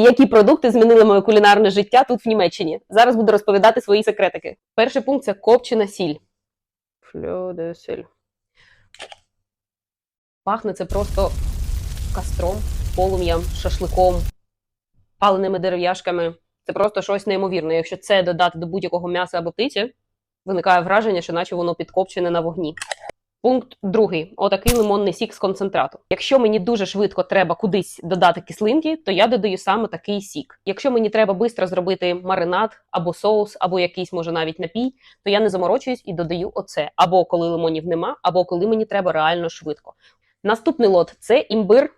які продукти змінили моє кулінарне життя тут в Німеччині. Зараз буду розповідати свої секретики. Перший пункт це копчена сіль. Фльо де сіль. Пахне це просто кастром, полум'ям, шашликом, паленими дерев'яшками. Це просто щось неймовірне. Якщо це додати до будь-якого м'яса або птиці, виникає враження, що наче воно підкопчене на вогні. Пункт другий отакий лимонний сік з концентрату. Якщо мені дуже швидко треба кудись додати кислинки, то я додаю саме такий сік. Якщо мені треба швидко зробити маринад або соус, або якийсь може навіть напій, то я не заморочуюсь і додаю оце, або коли лимонів нема, або коли мені треба реально швидко. Наступний лот це імбир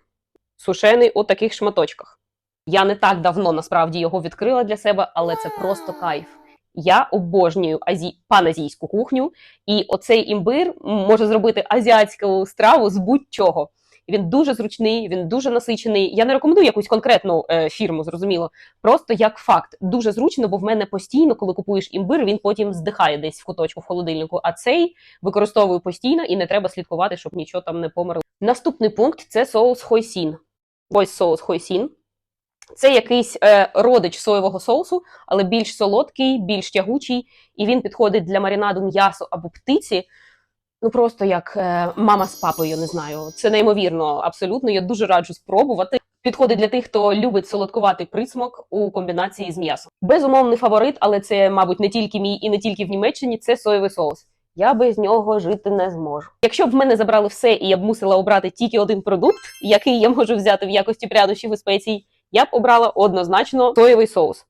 сушений у таких шматочках. Я не так давно насправді його відкрила для себе, але це просто кайф. Я обожнюю азі... паназійську кухню, і оцей імбир може зробити азіатську страву з будь-чого. Він дуже зручний, він дуже насичений. Я не рекомендую якусь конкретну е, фірму, зрозуміло. Просто як факт, дуже зручно, бо в мене постійно, коли купуєш імбир, він потім здихає десь в куточку в холодильнику. А цей використовую постійно і не треба слідкувати, щоб нічого там не померло. Наступний пункт це соус хойсін. Ось соус хойсін. Це якийсь е, родич соєвого соусу, але більш солодкий, більш тягучий, і він підходить для маринаду м'ясо або птиці. Ну просто як е, мама з папою, не знаю. Це неймовірно, абсолютно. Я дуже раджу спробувати. Підходить для тих, хто любить солодкуватий присмак у комбінації з м'ясом. Безумовний фаворит, але це, мабуть, не тільки мій і не тільки в Німеччині. Це соєвий соус. Я без нього жити не зможу. Якщо б в мене забрали все, і я б мусила обрати тільки один продукт, який я можу взяти в якості прянощів і спецій, я б обрала однозначно соєвий соус.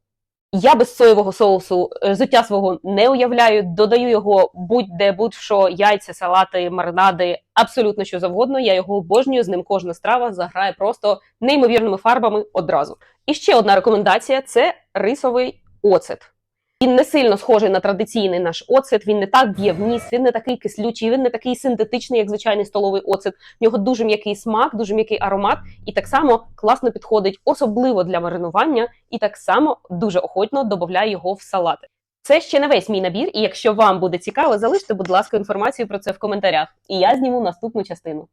Я без соєвого соусу е, життя свого не уявляю. Додаю його будь-де, будь-що, яйця, салати, маринади, абсолютно що завгодно. Я його обожнюю. З ним кожна страва заграє просто неймовірними фарбами одразу. І ще одна рекомендація: це рисовий оцет. Він не сильно схожий на традиційний наш оцет. Він не так б'є в ніс, він не такий кислючий, він не такий синтетичний, як звичайний столовий оцет. В нього дуже м'який смак, дуже м'який аромат, і так само класно підходить, особливо для маринування, і так само дуже охотно додаю його в салати. Це ще не весь мій набір, і якщо вам буде цікаво, залиште, будь ласка, інформацію про це в коментарях, і я зніму наступну частину.